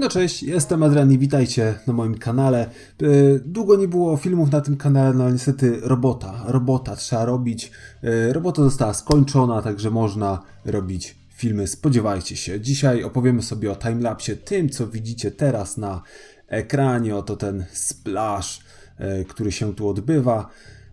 No cześć, jestem Adrian i witajcie na moim kanale. E, Długo nie było filmów na tym kanale, no niestety robota, robota trzeba robić. E, Robota została skończona, także można robić filmy, spodziewajcie się. Dzisiaj opowiemy sobie o timelapsie, tym co widzicie teraz na ekranie, oto ten splash, e, który się tu odbywa.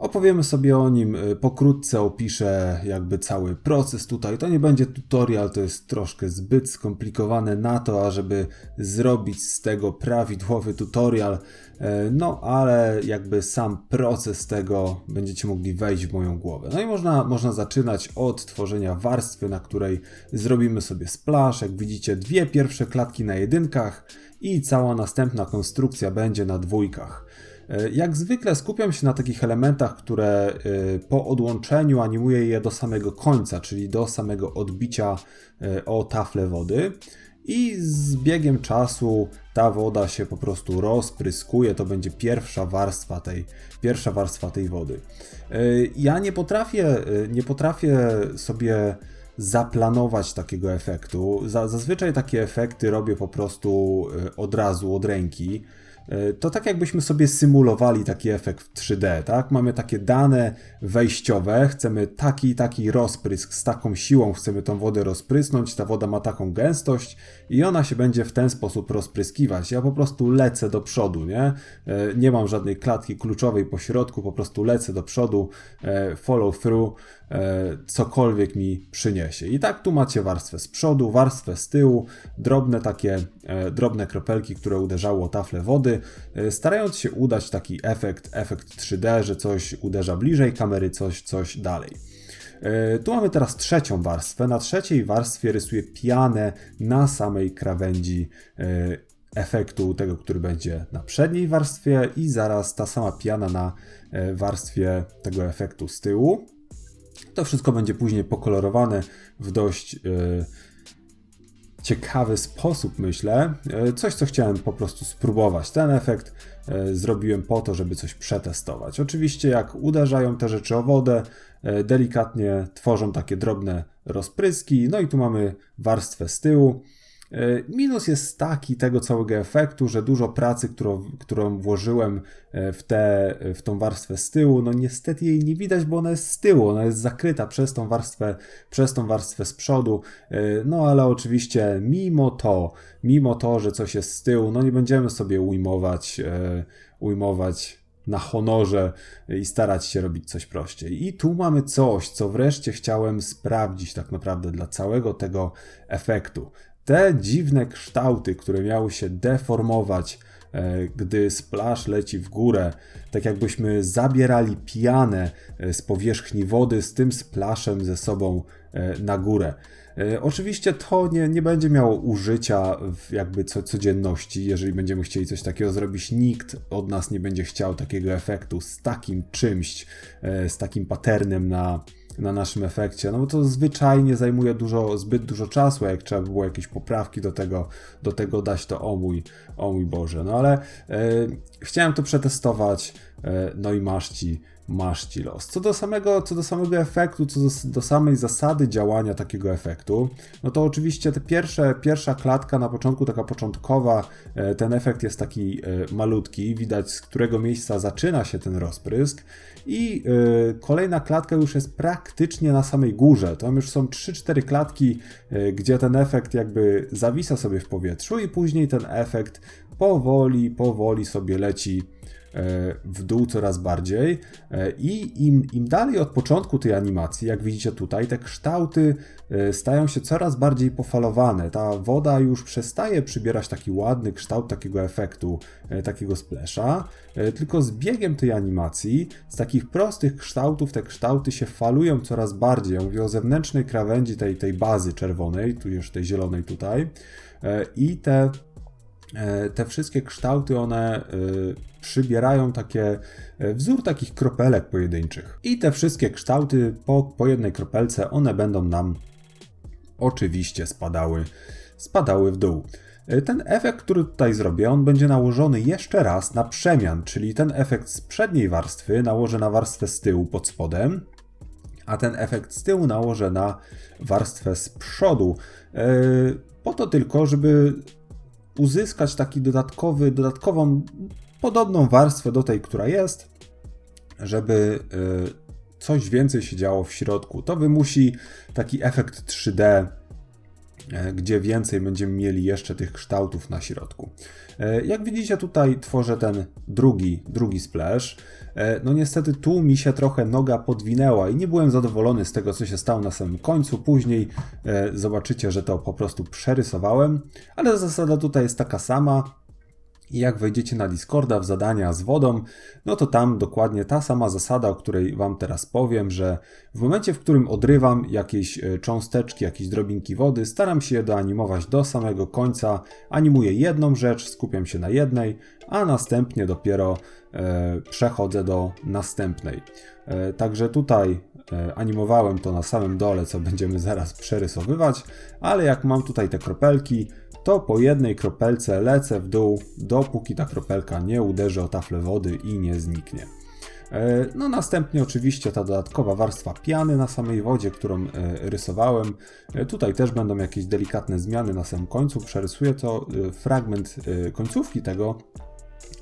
Opowiemy sobie o nim, y, pokrótce opiszę jakby cały proces tutaj. To nie będzie tutorial, to jest troszkę zbyt skomplikowane na to, ażeby zrobić z tego prawidłowy tutorial. E, No, ale jakby sam proces tego będziecie mogli wejść w moją głowę. No i można, można zaczynać od tworzenia warstwy, na której zrobimy sobie splash. Jak widzicie, dwie pierwsze klatki na jedynkach i cała następna konstrukcja będzie na dwójkach. E, Jak zwykle skupiam się na takich elementach, które e, po odłączeniu animuję je do samego końca, czyli do samego odbicia e, o taflę wody. I z biegiem czasu ta woda się po prostu rozpryskuje, to będzie pierwsza warstwa tej, pierwsza warstwa tej wody. Ja nie potrafię, nie potrafię sobie zaplanować takiego efektu. Za- Zazwyczaj takie efekty robię po prostu od razu, od ręki. E, To tak jakbyśmy sobie symulowali taki efekt w 3D, tak? Mamy takie dane wejściowe, chcemy taki taki rozprysk z taką siłą, chcemy tą wodę rozprysnąć, ta woda ma taką gęstość i ona się będzie w ten sposób rozpryskiwać. Ja po prostu lecę do przodu, nie? E, Nie mam żadnej klatki kluczowej po środku, po prostu lecę do przodu, e, follow through, cokolwiek mi przyniesie. I tak tu macie warstwę z przodu, warstwę z tyłu, drobne takie, drobne kropelki, które uderzały o taflę wody, e, starając się udać taki efekt, efekt 3D, że coś uderza bliżej kamery, coś, coś dalej. E, Tu mamy teraz trzecią warstwę. Na trzeciej warstwie rysuję pianę na samej krawędzi e, efektu tego, który będzie na przedniej warstwie i zaraz ta sama piana na warstwie tego efektu z tyłu. To wszystko będzie później pokolorowane w dość ciekawy sposób, myślę. E, Coś, co chciałem po prostu spróbować. Ten efekt e, zrobiłem po to, żeby coś przetestować. Oczywiście, jak uderzają te rzeczy o wodę, e, delikatnie tworzą takie drobne rozpryski. No i tu mamy warstwę z tyłu. E, Minus jest taki tego całego efektu, że dużo pracy, którą, którą włożyłem e, w, te, w tą warstwę z tyłu, no niestety jej nie widać, bo ona jest z tyłu, ona jest zakryta przez tą warstwę, przez tą warstwę z przodu. E, No ale oczywiście mimo to, mimo to, że coś jest z tyłu, no nie będziemy sobie ujmować, ujmować na honorze i starać się robić coś prościej. I tu mamy coś, co wreszcie chciałem sprawdzić tak naprawdę dla całego tego efektu. Te dziwne kształty, które miały się deformować, e, gdy splash leci w górę, tak jakbyśmy zabierali pianę e, z powierzchni wody z tym splashem ze sobą e, na górę. Oczywiście to nie, nie będzie miało użycia w jakby co, codzienności, jeżeli będziemy chcieli coś takiego zrobić. Nikt od nas nie będzie chciał takiego efektu z takim czymś, z takim patternem na, na naszym efekcie, no bo to zwyczajnie zajmuje dużo, zbyt dużo czasu, jak trzeba by było jakieś poprawki do tego, do tego dać, to o mój, o mój Boże. No ale e, chciałem to przetestować, e, no i masz ci, masz ci los. Co do samego, co do samego efektu, co do, do samej zasady działania takiego efektu, no to oczywiście te pierwsze, pierwsza klatka na początku, taka początkowa, e, ten efekt jest taki e, malutki, widać z którego miejsca zaczyna się ten rozprysk i e, kolejna klatka już jest praktycznie na samej górze. Tam już są 3-4 klatki, gdzie ten efekt jakby zawisa sobie w powietrzu i później ten efekt powoli, powoli sobie leci w dół coraz bardziej e, i im, im dalej od początku tej animacji, jak widzicie tutaj, te kształty e, stają się coraz bardziej pofalowane. Ta woda już przestaje przybierać taki ładny kształt takiego efektu, e, takiego splasha, e, tylko z biegiem tej animacji, z takich prostych kształtów, te kształty się falują coraz bardziej. Ja mówię o zewnętrznej krawędzi tej, tej bazy czerwonej, tu już tej zielonej tutaj e, i te E, te wszystkie kształty, one e, przybierają takie e, wzór takich kropelek pojedynczych. I te wszystkie kształty po, po jednej kropelce, one będą nam oczywiście spadały, spadały w dół. E, Ten efekt, który tutaj zrobię, on będzie nałożony jeszcze raz na przemian, czyli ten efekt z przedniej warstwy nałożę na warstwę z tyłu pod spodem, a ten efekt z tyłu nałożę na warstwę z przodu. E, Po to tylko, żeby uzyskać taki dodatkowy, dodatkową, podobną warstwę do tej, która jest, żeby y, coś więcej się działo w środku. To wymusi taki efekt 3D, e, gdzie więcej będziemy mieli jeszcze tych kształtów na środku. E, jak widzicie tutaj tworzę ten drugi, drugi splash. No niestety tu mi się trochę noga podwinęła i nie byłem zadowolony z tego co się stało na samym końcu. Później zobaczycie, że to po prostu przerysowałem, ale zasada tutaj jest taka sama. I jak wejdziecie na Discorda w zadania z wodą, no to tam dokładnie ta sama zasada, o której Wam teraz powiem, że w momencie, w którym odrywam jakieś e, cząsteczki, jakieś drobinki wody, staram się je doanimować do samego końca, animuję jedną rzecz, skupiam się na jednej, a następnie dopiero e, przechodzę do następnej. E, także tutaj e, animowałem to na samym dole, co będziemy zaraz przerysowywać, ale jak mam tutaj te kropelki, to po jednej kropelce lecę w dół, dopóki ta kropelka nie uderzy o taflę wody i nie zniknie. E, no następnie oczywiście ta dodatkowa warstwa piany na samej wodzie, którą e, rysowałem. E, tutaj też będą jakieś delikatne zmiany na samym końcu. Przerysuję to fragment końcówki tego,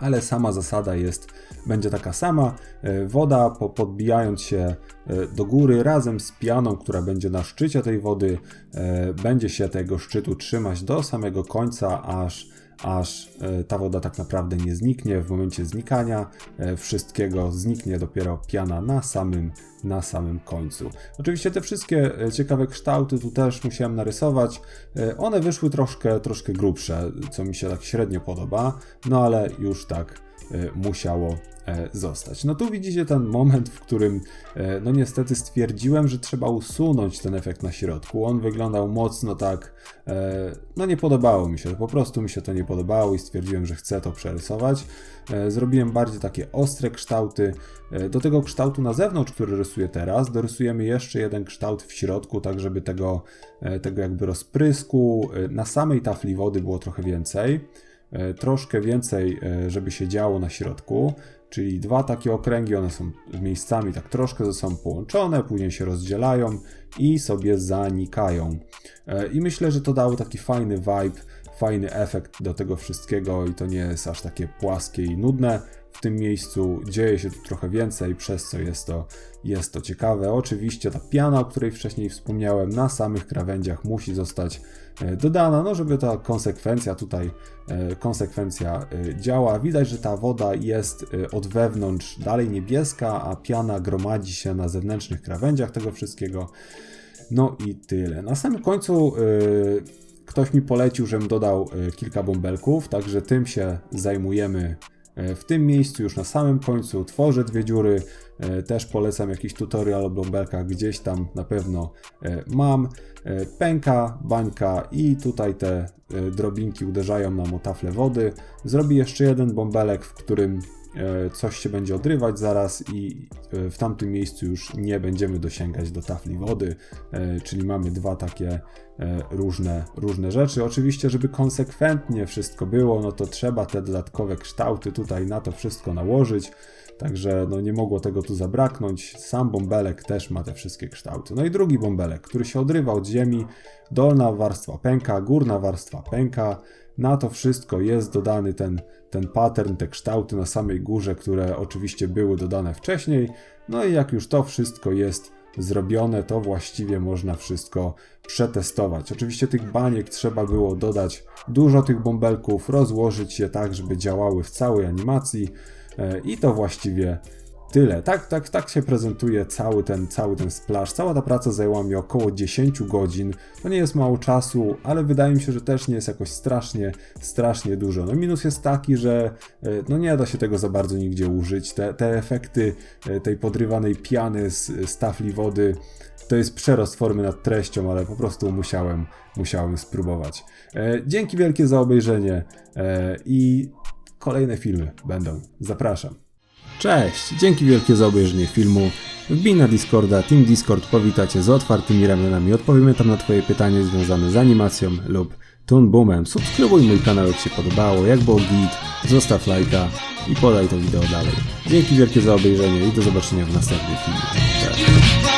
ale sama zasada jest, będzie taka sama. E, woda po, podbijając się e, do góry razem z pianą, która będzie na szczycie tej wody, e, będzie się tego szczytu trzymać do samego końca, aż aż e, ta woda tak naprawdę nie zniknie. W momencie znikania e, wszystkiego zniknie dopiero piana na samym, na samym końcu. Oczywiście te wszystkie e, ciekawe kształty tu też musiałem narysować. One wyszły troszkę, troszkę grubsze, co mi się tak średnio podoba, no ale już tak musiało zostać. No tu widzicie ten moment, w którym e, no niestety stwierdziłem, że trzeba usunąć ten efekt na środku. On wyglądał mocno tak, e, no nie podobało mi się, po prostu mi się to nie podobało i stwierdziłem, że chcę to przerysować. Zrobiłem bardziej takie ostre kształty. Do tego kształtu na zewnątrz, który rysuję teraz, dorysujemy jeszcze jeden kształt w środku, tak żeby tego, tego jakby rozprysku na samej tafli wody było trochę więcej troszkę więcej, żeby się działo na środku. Czyli dwa takie okręgi, one są miejscami tak troszkę ze sobą połączone, później się rozdzielają i sobie zanikają. E, I myślę, że to dało taki fajny vibe, fajny efekt do tego wszystkiego i to nie jest aż takie płaskie i nudne w tym miejscu dzieje się tu trochę więcej, przez co jest to, jest to ciekawe. Oczywiście ta piana, o której wcześniej wspomniałem, na samych krawędziach musi zostać e, dodana, no żeby ta konsekwencja tutaj, e, konsekwencja e, działa. Widać, że ta woda jest od wewnątrz dalej niebieska, a piana gromadzi się na zewnętrznych krawędziach tego wszystkiego. No i tyle. Na samym końcu ktoś mi polecił, żebym dodał kilka bąbelków, także tym się zajmujemy w tym miejscu już na samym końcu tworzę dwie dziury. E, też polecam jakiś tutorial o bąbelkach, gdzieś tam na pewno e, mam. Pęka, bańka i tutaj te drobinki uderzają nam o taflę wody. Zrobię jeszcze jeden bąbelek, w którym E, coś się będzie odrywać zaraz i e, w tamtym miejscu już nie będziemy dosięgać do tafli wody, e, czyli mamy dwa takie różne, różne rzeczy. Oczywiście, żeby konsekwentnie wszystko było, no to trzeba te dodatkowe kształty tutaj na to wszystko nałożyć. Także no nie mogło tego tu zabraknąć. Sam bąbelek też ma te wszystkie kształty. No i drugi bąbelek, który się odrywa od ziemi. Dolna warstwa pęka, górna warstwa pęka. Na to wszystko jest dodany ten, ten pattern, te kształty na samej górze, które oczywiście były dodane wcześniej. No i jak już to wszystko jest zrobione, to właściwie można wszystko przetestować. Oczywiście tych baniek trzeba było dodać dużo tych bąbelków, rozłożyć je tak, żeby działały w całej animacji e, i to właściwie Tyle. Tak, tak, tak się prezentuje cały ten, cały ten splash. Cała ta praca zajęła mi około 10 godzin. To nie jest mało czasu, ale wydaje mi się, że też nie jest jakoś strasznie, strasznie dużo. No minus jest taki, że e, no nie da się tego za bardzo nigdzie użyć. Te, te efekty e, tej podrywanej piany z, z tafli wody to jest przerost formy nad treścią, ale po prostu musiałem, musiałem spróbować. E, dzięki wielkie za obejrzenie i kolejne filmy będą. Zapraszam. Cześć, dzięki wielkie za obejrzenie filmu. Wbij na Discorda, Team Discord powita Cię z otwartymi ramionami. Odpowiemy tam na Twoje pytanie związane z animacją lub Toon Boomem. Subskrybuj mój kanał jak się podobało, jak był git, zostaw lajka i podaj to wideo dalej. Dzięki wielkie za obejrzenie i do zobaczenia w następnym filmie. Cześć.